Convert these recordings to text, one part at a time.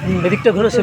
হুম, এদিকটা ঘুরে সে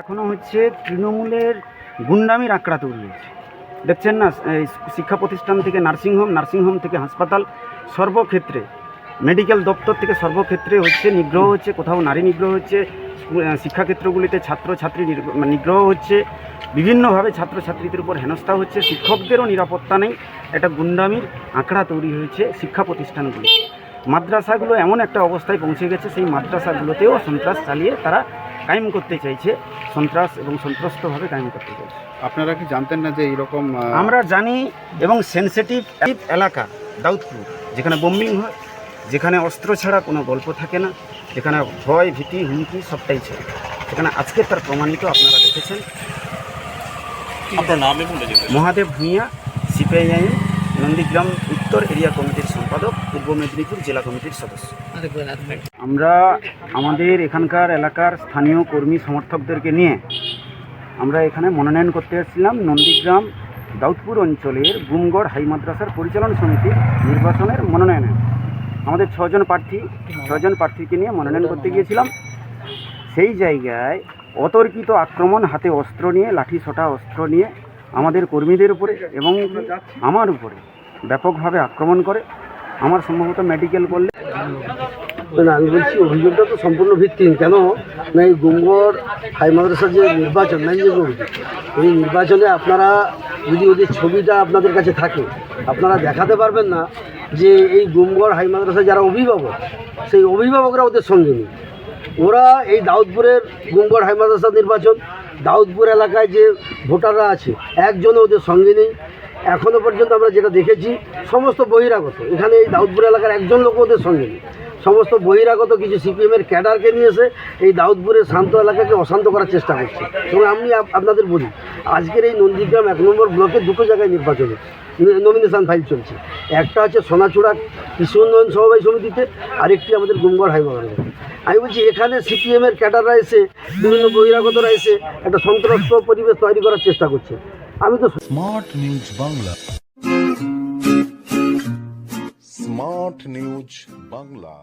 এখনও হচ্ছে তৃণমূলের গুন্ডামির আঁকড়া তৈরি হয়েছে। দেখছেন না শিক্ষা প্রতিষ্ঠান থেকে নার্সিংহোম নার্সিংহোম থেকে হাসপাতাল, সর্বক্ষেত্রে মেডিকেল দপ্তর থেকে সর্বক্ষেত্রে হচ্ছে নিগ্রহ হচ্ছে, কোথাও নারী নিগ্রহ হচ্ছে শিক্ষাক্ষেত্রগুলিতে ছাত্রছাত্রী মানে নিগ্রহ হচ্ছে, বিভিন্নভাবে ছাত্রছাত্রীদের উপর হেনস্থা হচ্ছে, শিক্ষকদেরও নিরাপত্তা নেই, একটা গুন্ডামির আঁকড়া তৈরি হয়েছে শিক্ষা প্রতিষ্ঠানগুলি মাদ্রাসাগুলো এমন একটা অবস্থায় পৌঁছে গেছে সেই মাদ্রাসাগুলোতেও সন্ত্রাস চালিয়ে তারা কায়েম করতে চাইছে সন্ত্রাস এবং সন্ত্রস্তভাবে কায়েম করতে চাইছে। আপনারা কি জানতেন না যে এইরকম আমরা জানি এবং সেনসিটিভ এলাকা দাউদপুর যেখানে বোম্বিং হয় যেখানে অস্ত্র ছাড়া কোনো গল্প থাকে না যেখানে ভয় ভীতি হুমকি সবটাই ছিল। সেখানে আজকে তার প্রমাণিত আপনারা দেখেছেন। আপনার নাম মহাদেব ভূঁইয়া সিপিআইএম নন্দীগ্রাম উত্তর এরিয়া কমিটির সম্পাদক, পূর্ব মেদিনীপুর জেলা কমিটির সদস্য। আমরা আমাদের এখানকার এলাকার স্থানীয় কর্মী সমর্থকদেরকে নিয়ে আমরা এখানে মনোনয়ন করতে এসেছিলাম। নন্দীগ্রাম দাউদপুর অঞ্চলের গুমগড় হাই মাদ্রাসার পরিচালন সমিতির নির্বাচনের মনোনয়নে আমাদের ছজন প্রার্থী, ছজন প্রার্থীকে নিয়ে মনোনয়ন করতে গিয়েছিলাম। সেই জায়গায় অতর্কিত আক্রমণ, হাতে অস্ত্র নিয়ে লাঠি ছোটা অস্ত্র নিয়ে আমাদের কর্মীদের উপরে এবং আমার উপরে ব্যাপকভাবে আক্রমণ করে। আমার সম্ভবত মেডিকেল করলে না আমি বলছি অভিযোগটা তো সম্পূর্ণ ভিত্তিহীন। কেন? না, এই গুমগড় হাই মাদ্রাসার যে নির্বাচন নাই যে এই নির্বাচনে আপনারা যদি ওদের ছবিটা আপনাদের কাছে থাকে, আপনারা দেখাতে পারবেন না যে এই গুমগড় হাই মাদ্রাসার যারা অভিভাবক, সেই অভিভাবকরা ওদের সঙ্গে নেই। ওরা এই দাউদপুরের গুমগড় হাই মাদ্রাসা নির্বাচন, দাউদপুর এলাকায় যে ভোটাররা আছে, একজনও ওদের সঙ্গে নেই। এখনও পর্যন্ত আমরা যেটা দেখেছি, সমস্ত বহিরাগত। এখানে এই দাউদপুর এলাকার একজন লোক ওদের সঙ্গে নেই। সমস্ত বহিরাগত কিছু সিপিএমের ক্যাডারকে নিয়ে এসে এই দাউদপুরের শান্ত এলাকাকে অশান্ত করার চেষ্টা করছে। এবং আমি আপনাদের বলি, আজকের এই নন্দীগ্রাম এক নম্বর ব্লকে দুটো জায়গায় নির্বাচনে নমিনেশন ফাইল চলছে। একটা হচ্ছে সোনাচূড়া কৃষি উন্নয়ন সমবায় সমিতিতে, আরেকটি আমাদের গুমগড় হাইমাগার আমি বলছি, এখানে সিপিএমের ক্যাডাররা এসে, বিভিন্ন বহিরাগতরা এসে একটা সন্ত্রস্ত পরিবেশ তৈরি করার চেষ্টা করছে। আমি তো smart news Bangla smart news Bangla